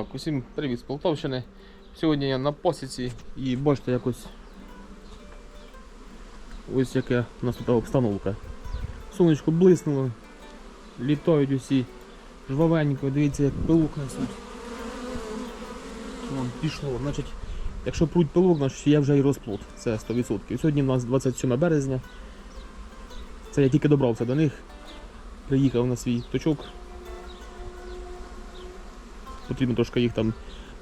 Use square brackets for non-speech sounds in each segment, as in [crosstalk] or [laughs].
Так, усім привіт з Полтавщини. Сьогодні я на посіці і бачите якось ось яка у нас тут обстановка. Сонечко блиснуло, літають усі жвавенько, дивіться як пилок несуть. Вон, пішло. Значить, якщо пруть пилок, значить є вже і розплод. Це 100%. Сьогодні у нас 27 березня. Це я тільки добрався до них. Приїхав на свій точок. Потрібно трошки їх там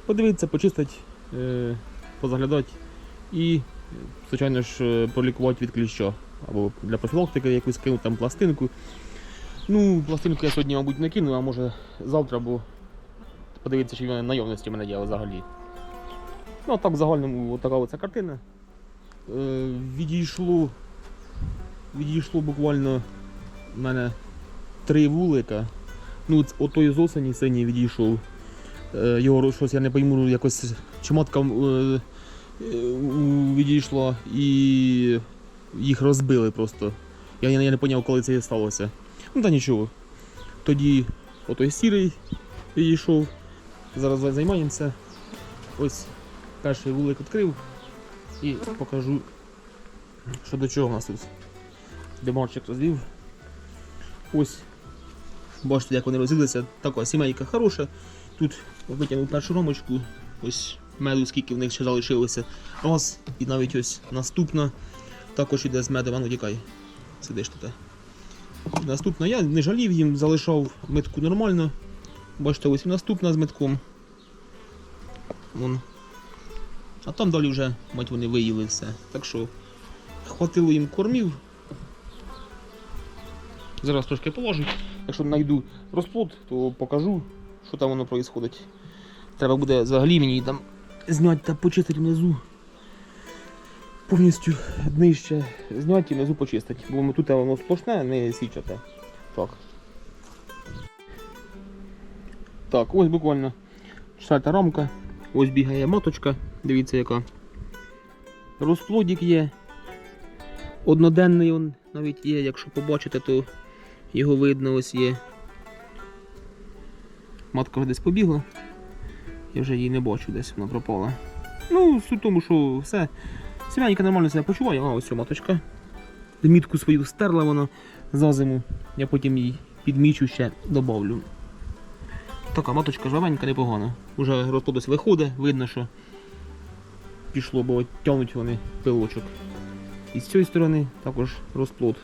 подивитися, почистити, е, позаглядати і, звичайно ж, е, пролікувати від кліща. Або для профілактики якусь кинути там пластинку. Ну, пластинку я сьогодні, мабуть, не кину, а може завтра, бо подивитися, чи вона наявності в мене є взагалі. Ну, а так в загальному така оця картина. Е, відійшло, відійшло буквально в мене три вулика. Ну, от- ото з осені синій відійшов. Е, Його щось я не пойму, якось чмотка е, відійшла і їх розбили просто. Я, я не зрозумів, коли це сталося. Ну та нічого. Тоді отой сірий відійшов. Зараз займаємося. Ось перший вулик відкрив і покажу, що до чого у нас тут. Демарчик розвів. Ось. Бачите, як вони розділилися. Така сімейка хороша. Тут витягнув першу ромочку, ось меду, скільки в них ще залишилося. Раз, і навіть ось наступна також іде з медом, а ну тікай. Сидиш тут. Наступна я не жалів їм, залишав метку нормально. Бачите, ось і наступна з метком. Вон. А там далі вже, мать вони виїли все. Так що хватило їм кормів. Зараз трошки положу. Якщо знайду розплод, то покажу, що там воно відбувається. Треба буде взагалі мені там зняти та почистити внизу. Повністю днище зняти і внизу почистити. Бо тут воно сплошне, не січате. Так. Так, ось буквально четверта рамка. Ось бігає моточка. Дивіться яка. Розплодик є. Одноденний він навіть є, якщо побачите, то його видно ось є. Матка десь побігла. Я вже її не бачу, десь вона пропала. Ну, суть в тому, що все. Сім'янка нормально себе почуває, а ось маточка. Мітку свою стерла вона за зиму. Я потім її підмічу ще добавлю. Така маточка жвавенька, непогана. Уже розплодось виходить, видно, що пішло, бо тягнуть вони пилочок. І з цієї сторони також розплод.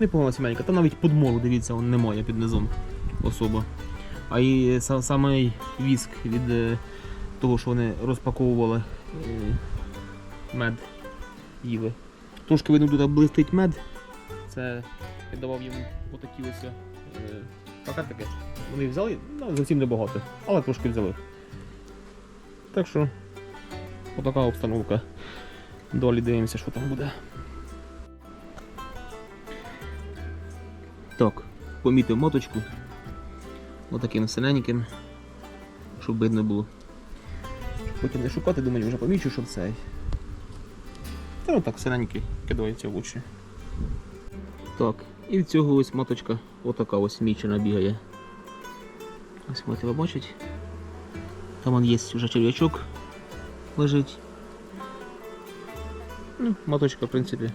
Непогана сімейка. Там навіть подмору, дивіться, он немає під низом особа. А і са- самий віск від е, того, що вони розпаковували е, мед їли. Трошки видно тут блистить мед. Це я давав їм отакі ось е, пакетики. Вони взяли, ну, зовсім небагато, але трошки взяли. Так що, отака обстановка. Далі дивимося, що там буде. Так, помітив моточку. Отаким синеньким, щоб видно було. Щоб Потім не шукати, думаю, вже помічу, щоб цей. Та отак синенький кидається в очі. Так, і від цього ось моточка отака ось мічена бігає. Ось можете ви. Там он є вже черв'ячок лежить. Ну, моточка, в принципі,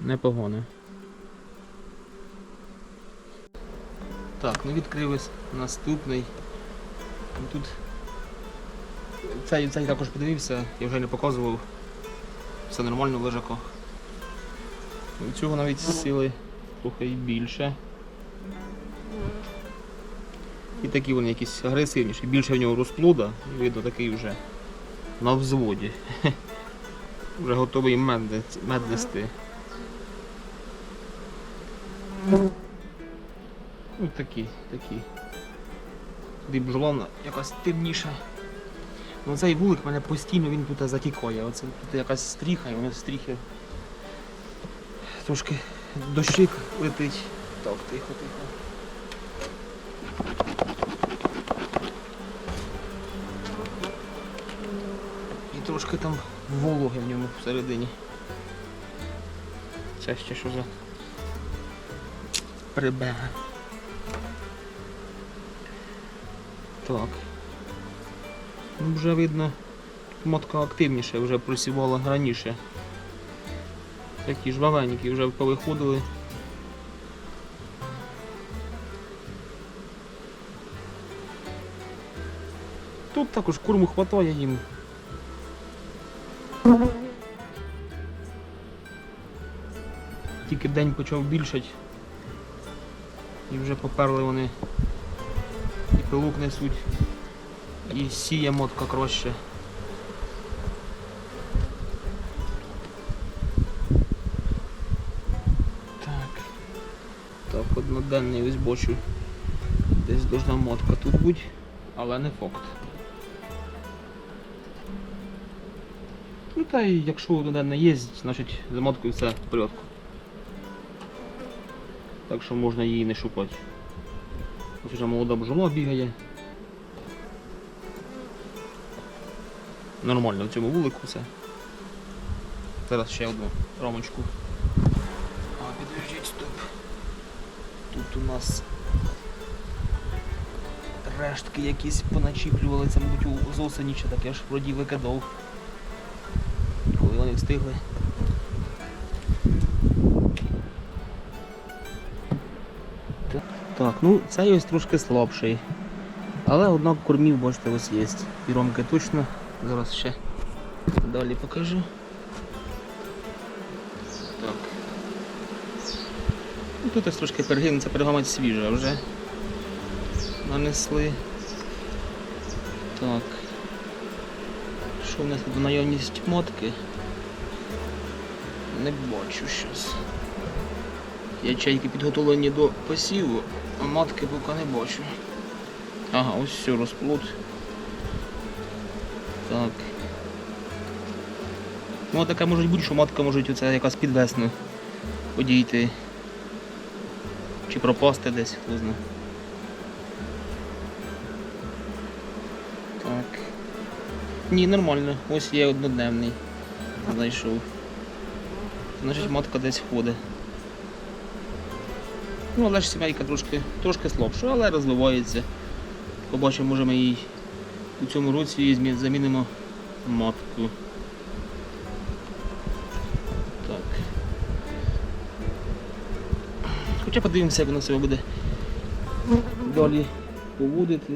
непогана. Так, ну відкрив наступний. Ну, Тут цей, цей також подивився, я вже не показував. Все нормально в лежаках. Цього навіть сили трохи і більше. І такі вони якісь агресивніші, більше в нього розплода, видно такий вже на взводі. [laughs] Вже готовий мед нести. Ну такі, такі. Тоді бджола якась темніша. Ну цей вулик мене постійно він тут затікає. Оце тут якась стріха, і воно стріхи. Трошки дощик летить. Так, тихо, тихо. І трошки там вологи в ньому всередині. Це ще що за прибега. Так. Ну, вже видно, мотка активніше, вже просівала раніше. Такі ж валенькі вже повиходили. Тут також корму хватає їм. Тільки день почав більшать. І вже поперли вони і пилок несуть, і сіє мотка краще. Так. Так, одноденний ось бочу. Десь должна мотка тут бути, але не факт. Ну та й якщо одноденна є, значить за моткою все в порядку. Так що можна її не шукати. Ось вже молода бджола бігає. Нормально в цьому вулику все. Зараз ще одну рамочку. А, підвіжіть, стоп. Тут у нас рештки якісь поначіплювалися, мабуть, у- осені ще таке ж вроді викидав. Коли вони встигли. Так, ну цей ось трошки слабший. Але однак кормів, бачите, ось є. І ромки точно. Зараз ще далі покажу. Так. Ну, тут ось трошки пергин, це пергамент свіжа вже. Нанесли. Так. Що в нас тут наявність мотки? Не бачу щось. Ячейки підготовлені до посіву, матки поки не бачу. Ага, ось все, розплод. Так. Ну таке може бути, що матка може оце якась під весну подійти. Чи пропасти десь, хто знає. Так. Ні, нормально. Ось є однодневний. Знайшов. Значить матка десь ходить. Ну, але ж сімейка трошки, трошки слабша, але розвивається. Побачимо, може ми їй у цьому році її замінимо матку. Так. Хоча подивимося, як воно себе буде далі поводити.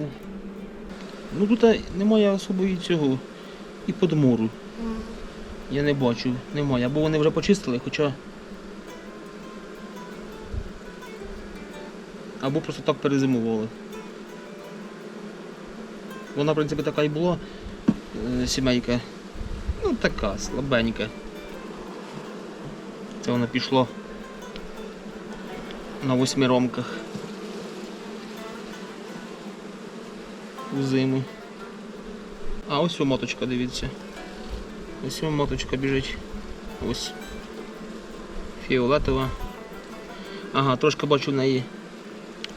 Ну тут немає особої цього і подмору. Я не бачу, немає. Або вони вже почистили, хоча. Або просто так перезимували. Вона, в принципі, така і була е, сімейка. Ну така, слабенька. Це воно пішло на восьми ромках. У зиму. А ось моточка, дивіться. Ось моточка біжить. Ось. Фіолетова. Ага, трошки бачу в неї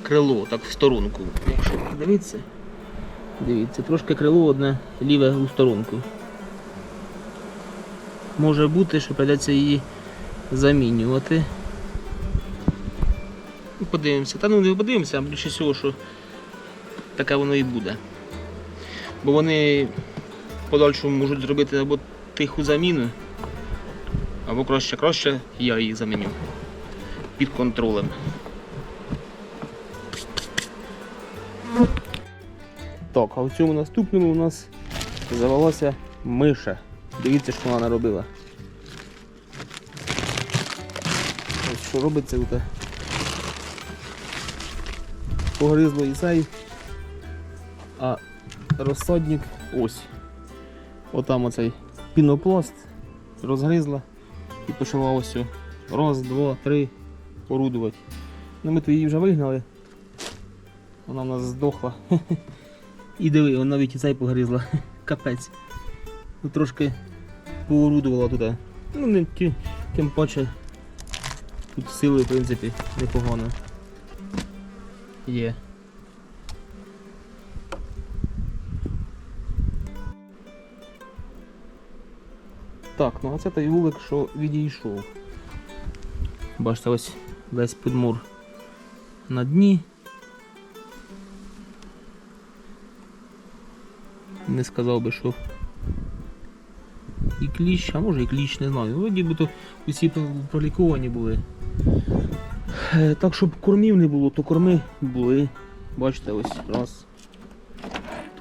крило, так в сторонку. Якщо дивіться. Дивіться, трошки крило одне ліве у сторонку. Може бути, що прийдеться її замінювати. Подивимося. Та ну не подивимося, а більше всього, що таке воно і буде. Бо вони в подальшому можуть зробити або тиху заміну, або краще краще я її заміню під контролем. Так, а в цьому наступному у нас завелася миша. Дивіться, що вона наробила. Ось що робиться. Погризло і цей, а розсадник ось. Отам оцей пінопласт розгризла і почала ось раз, два, три орудувати. Ну ми то її вже вигнали. Вона в нас здохла. [laughs] І диви, вона навіть і цей погризла. [laughs] Капець. Ну, трошки поорудувала туди. Ну, не ті, тим паче. Тут сили, в принципі, непогано. Є. Так, ну а це той вулик, що відійшов. Бачите, ось весь підмур на дні. Не сказав би, що. І кліщ, а може і кліщ, не знаю. Вроді би то усі проліковані були. Е, Так, щоб кормів не було, то корми були. Бачите, ось раз.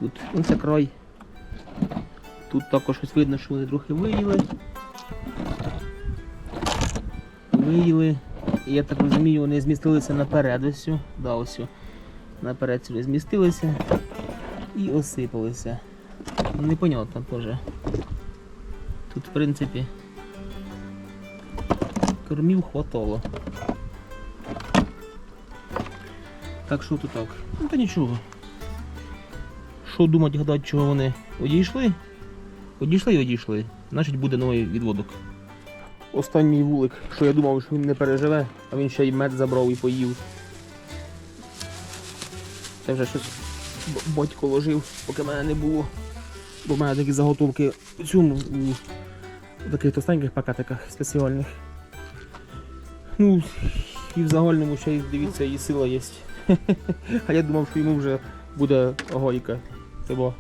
Тут ось це край. Тут також ось видно, що вони трохи виїли. Виїли. І я так розумію, вони змістилися наперед ось. Да, ось. Наперед сюди змістилися і осипалися. Ну, Непонятно теж. Тут, в принципі, кормів хватало. Так що то так. Ну та нічого. Що думати, гадати, чого вони одійшли? Одійшли і одійшли. Значить буде новий відводок. Останній вулик, що я думав, що він не переживе, а він ще й мед забрав і поїв. Це вже щось батько ложив, поки мене не було. Бо в мене такі заготовки у цьому у, таких товстеньких пакетиках спеціальних. Ну, і в загальному ще й дивіться, і сила є. [laughs] А я думав, що йому вже буде гойка. Типа.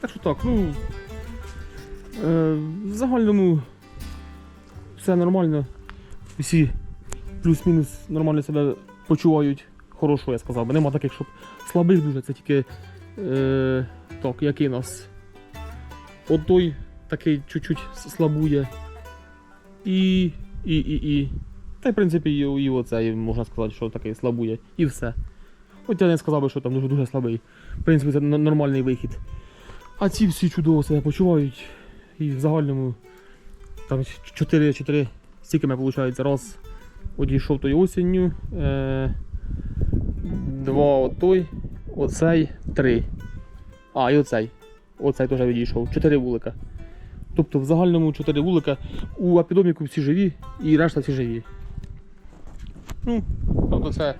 Так що так, ну. Е, в загальному все нормально. Всі плюс-мінус нормально себе почувають. Хорошо, я сказав, би. нема таких, щоб слабих дуже, це тільки е, так, який нас. От той такий чуть-чуть слабує. І. і, і, і. Та в принципі і, і оцей можна сказати, що такий слабує. І все. От я не сказав би, що там дуже дуже слабий. В принципі, це нормальний вихід. А ці всі чудово себе почувають. І в загальному там 4-4 стільки ми виходить раз одійшов той осінню. Е, два отой, оцей, три. А, і оцей. Оцей теж відійшов. Чотири вулика. Тобто в загальному чотири вулика. У апідоміку всі живі і решта всі живі. Ну, тобто це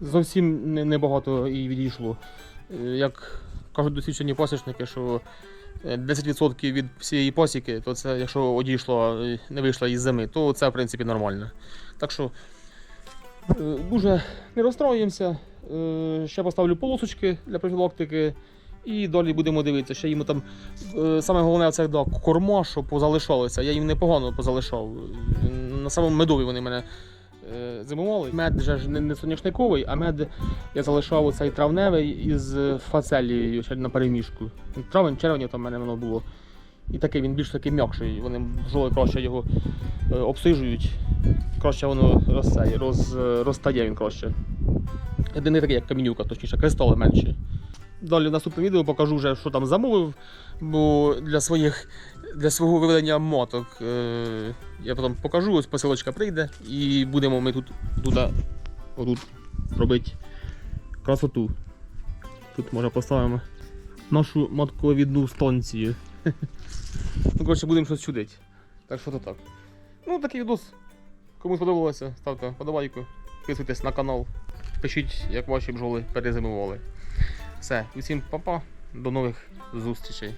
зовсім небагато і відійшло. Е, Як кажуть досвідчені пасічники, що е, 10% від всієї пасіки, то це якщо одійшло, е, не вийшло із зими, то це в принципі нормально. Так що е, дуже не розстроюємося. Е, Ще поставлю полосочки для профілактики. І далі будемо дивитися. Ще йому там е, саме головне це да, корма, що позалишалося. Я їм непогано позалишав. На самому медові вони мене е, зимували. Мед вже ж не, соняшниковий, а мед я залишав оцей травневий із фацелією на переміжку. Травень, червень там в мене воно було. І такий він більш такий м'якший. Вони бджоли краще його обсижують. Краще воно розсеє, роз, розтає він краще. Не такий, як камінюка, точніше, кристали менші. Далі в наступному відео покажу вже, що там замовив, бо для своїх для свого виведення моток е, я потім покажу, ось посилочка прийде і будемо ми тут, тут, отут робити красоту. Тут може поставимо нашу матковідну станцію. [laughs] Ну, коротше, будемо щось чудити. Так що то так. Ну, такий відос. Кому сподобалося, ставте подобайку, підписуйтесь на канал, пишіть, як ваші бджоли перезимували. Все, усім па-па, до нових зустрічей.